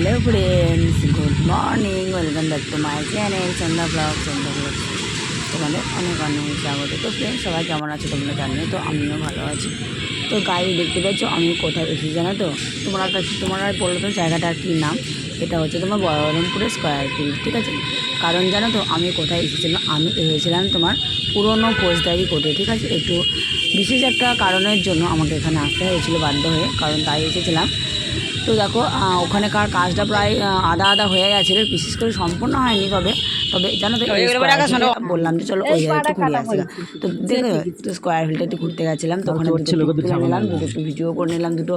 Hello friends good morning welcome back to my channel Sandhya blog Sandhya blog তোমাদের অনেক অনেক স্বাগত। তো ফ্রেন্ডস সবাই কেমন আছে তোমরা জানিও? তো আমিও ভালো আছি। তো গাড়ি দেখতে পাচ্ছ, আমি কোথায় এসেছি জানো তো? তোমরা একটা তোমরা বলল তো জায়গাটার কী নাম? এটা হচ্ছে তোমার বহরমপুরের স্কোয়ার ফিল্ড ঠিক আছে? কারণ জানো তো, আমি কোথায় এসেছিলাম? আমি এসেছিলাম তোমার পুরনো ফৌজদারি কোর্টে, ঠিক আছে? একটু বিশেষ একটা কারণের জন্য আমাকে এখানে আসতে হয়েছিল বাধ্য হয়ে। কারণ তাই এসেছিলাম। তো দেখো আহ, ওখানেকার কাজটা প্রায় আধা আধা হয়ে গেছিল বিশেষ করে সম্পূর্ণ হয়নি তবে। তবে জানো তো বললাম যে চলো ওই জায়গায় একটু ঘুরে আসি। তো দেখো তো স্কোয়ার ফিল্ডে একটু ঘুরতে গেছিলাম তো ওখানে নিলাম দুটো একটু ভিডিও করে নিলাম দুটো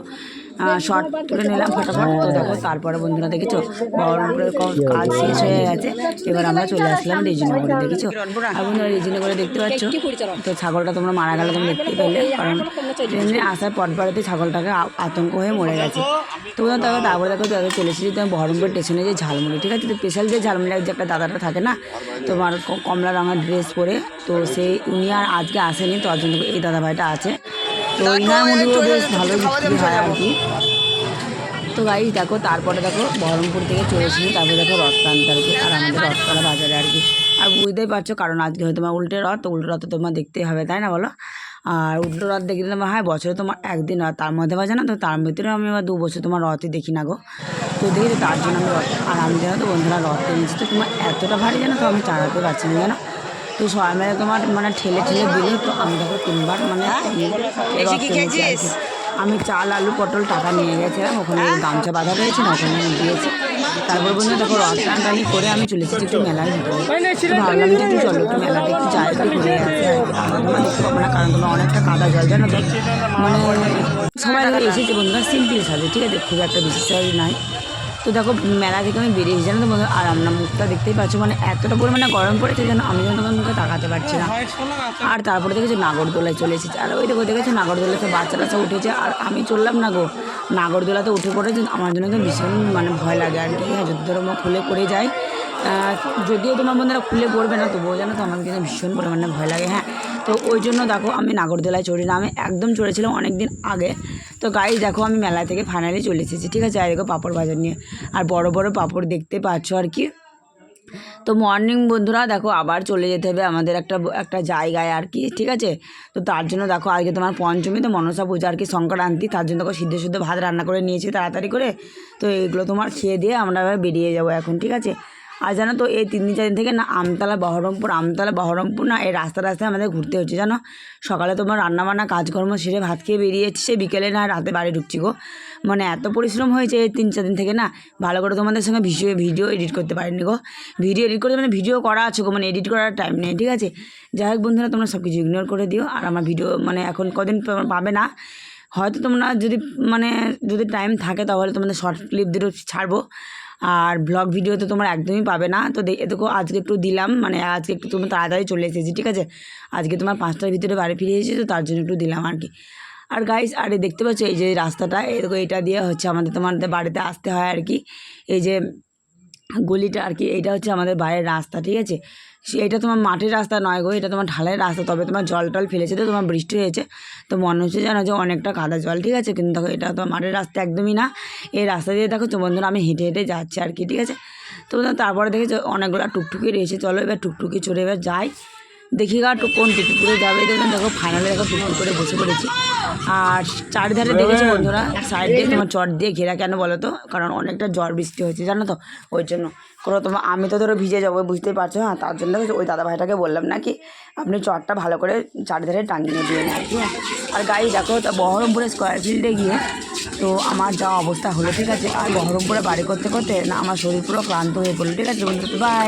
শর্ট তুলে নিলাম ফটাফট। তো দেখো তারপরে বন্ধুরা দেখেছ বহরমপুরের কাজ শেষ হয়ে গেছে এবার আমরা চলে আসলাম রেজিনগরে দেখেছ? আর বন্ধুরা রেজিনগরে দেখতে পাচ্ছ তো ছাগলটা তোমরা মারা গেলে তোমরা দেখতে পেলে কারণ ট্রেনে আসার পর পরেতে ছাগলটাকে আতঙ্ক হয়ে মরে গেছে। তো দেখো তারপরে দেখো তাদের চলে এসেছি তোমার বহরমপুর স্টেশনে যে ঝালমুড়ি ঠিক আছে? তো স্পেশাল যে ঝালমুড়ি যে একটা দাদাটা থাকে না তোমার কমলা রঙের ড্রেস পরে তো সেই উনি আর আজকে আসেনি তো জন্য এই দাদা ভাইটা আছে। তো ইনার বেশ ভালো বিক্রি হয় আর কি। তো গাই দেখো তারপরে দেখো বহরমপুর থেকে চলে এসেছি তারপরে দেখো রথ টানতে আর কি আর আমাদের রথতলা বাজারে আর কি। আর বুঝতেই পারছ কারণ আজকে হয়তো তোমার উল্টে রথ তো উল্টো রথ তো তোমার দেখতেই হবে তাই না বলো? আর উল্টো রথ দেখতে তোমার হ্যাঁ বছরে তোমার একদিন রথ তার মধ্যে বাজে না তো তার ভিতরে আমি আবার দু বছর তোমার রথই দেখি না গো। তো দেখি তো তার জন্য আমি রথ আর আমি জানো তো বন্ধুরা রথ কিনেছি তো তোমার এতটা ভারী জানো তো আমি চালাতে পারছি না জানো? তো সবাই মিলে তোমার মানে ঠেলে ঠেলে দিলে তো আমি দেখো তিনবার মানে আর কি। আমি চাল, আলু, পটল টাকা নিয়ে গেছিলাম। ওখানে গামছা বাঁধা রয়েছে, না, ওখানে দিয়েছি। তারপর বন্ধু, দেখো, রথ টানটানি করে আমি চলে এসেছি একটু মেলার ভিতরে। ভাবলাম যে একটু চলো, একটু মেলাটা একটু যাই ঘুরে আসি। না কারণ তোমার অনেকটা কাদা জল, জানো মানে সবাই এসেছে বন্ধুরা, সিম্পল সাজে, ঠিক আছে? খুব একটা বিশেষ নাই। তো দেখো, মেলা থেকে আমি বেরিয়ে এসেছি জানো তো বন্ধুরা আর আমরা মুখটা দেখতেই পাচ্ছ মানে এতটা পরিমাণে গরম পড়েছে যেন আমি যেন তোমার মুখে তাকাতে পারছি না। আর তারপরে দেখেছি নাগরদোলায় চলে এসেছে। আর ওই দেখো, দেখেছ নাগরদোলাতে বাচ্চা টাচ্চা উঠেছে, আর আমি চললাম না গো। নাগরদোলাতে উঠে পড়েছে আমার জন্য তো ভীষণ মানে ভয় লাগে আর কি। হ্যাঁ যদি ধরো খুলে পড়ে যায় যদিও তোমার বন্ধুরা খুলে পড়বে না, তবুও জানো তো আমার কিন্তু ভীষণ পরিমাণে ভয় লাগে। হ্যাঁ তো ওই জন্য দেখো, আমি নাগরদোলায় চড়ি না, আমি একদম চড়েছিলাম অনেক দিন আগে। তো গাড়ি দেখো আমি মেলা থেকে ফাইনালি চলে এসেছি, ঠিক আছে? আর দেখো পাঁপড় বাজার নিয়ে। আর বড় বড় পাঁপড় দেখতে পাচ্ছ আর কি? তো মর্নিং বন্ধুরা দেখো আবার চলে যেতে হবে আমাদের একটা একটা জায়গায় আর কি, ঠিক আছে? তো তার জন্য দেখো আজকে তোমার পঞ্চমী, তো মনসা পূজা আর কি, সংক্রান্তি, তার জন্য দেখো সিদ্ধ সিদ্ধ ভাত রান্না করে নিয়েছি তাড়াতাড়ি করে। তো এগুলো তোমার খেয়ে দিয়ে আমরা বেরিয়ে যাব এখন, ঠিক আছে? আর জানো তো, এই তিন দিন, চার দিন থেকে না আমতলা বহরমপুর আমতলা বহরমপুর না এই রাস্তা রাস্তায় আমাদের ঘুরতে হচ্ছে, জানো? সকালে তোমার রান্নাবান্না, কাজকর্ম, সেরে ভাত খেয়ে বেরিয়ে এসছে বিকেলে না রাতে বাড়ি ঢুকছি গো। মানে এত পরিশ্রম হয়েছে এই তিন, চার দিন থেকে না, ভালো করে তোমাদের সঙ্গে ভিডিও ভিডিও এডিট করতে পারিনি গো। ভিডিও এডিট করতে মানে ভিডিও করা আছে গো মানে এডিট করার টাইম নেই, ঠিক আছে? যাই হোক বন্ধুরা, তোমরা সব কিছু ইগনোর করে দিও, আর আমার ভিডিও মানে এখন কদিন পাবে না। হয়তো তোমরা যদি মানে যদি টাইম থাকে তাহলে তোমাদের শর্ট ক্লিপ দুটো ছাড়বো। আর ব্লগ ভিডিও তো তোমার একদমই পাবে না। তো দেখো, আজকে একটু দিলাম মানে আজকে একটু তোমার তাড়াতাড়ি চলে এসেছি, ঠিক আছে? আজকে তোমার পাঁচটার ভিতরে বাড়ি ফিরে এসেছি, তো তার জন্য একটু দিলাম আর কি। আর গাইস আরে দেখতে পাচ্ছ এই যে রাস্তাটা দেখো, এটা দিয়ে হচ্ছে আমাদের তোমাদের বাড়িতে আসতে হয় আর কি। এই যে গলিটা আর কি এটা হচ্ছে আমাদের বাইরের রাস্তা, ঠিক আছে? এটা তোমার মাটির রাস্তা নয় গো, এটা তোমার ঢালাই রাস্তা। তবে তোমার জল টল ফেলেছে তো, তোমার বৃষ্টি হয়েছে। তো মনে হচ্ছে যেন যে অনেকটা কাদা জল, ঠিক আছে? কিন্তু দেখো, এটা তোমার মাটির রাস্তা একদমই না। এই রাস্তা দিয়ে দেখো বন্ধুরা, আমি হেঁটে হেঁটে যাচ্ছি আর কি, ঠিক আছে? তো তারপরে দেখেছ, অনেকগুলো টুকটুকি রয়েছে। চলো এবার টুকটুকি চড়ে এবার যাই। দেখি গা কোন টুকটুক করে যাবে দেখুন দেখো ফাইনালে দেখো টুকটুক করে বসে পড়েছি। আর চারিধারে দেখেছি বন্ধুরা? সাইড দিয়ে তোমার চট দিয়ে ঘেরা কেন বলো তো? কারণ অনেকটা জ্বর বৃষ্টি হয়েছে জানো তো? ওই জন্য। কোনো তোমার আমি তো ধরো ভিজে যাব বুঝতেই পারছ হ্যাঁ? তার জন্য ওই দাদা ভাইটাকে বললাম না কি আপনি চটটা ভালো করে চারিধারে টাঙিয়ে দিয়ে আর কি হ্যাঁ। আর গাড়ি দেখো তা বহরমপুরে স্কোয়ার ফিল্ডে গিয়ে তো আমার যা অবস্থা হলো ঠিক আছে? আর বহরমপুরে বাড়ি করতে করতে না আমার শরীর পুরো ক্লান্ত হয়ে পড়ল ঠিক আছে বন্ধু বাই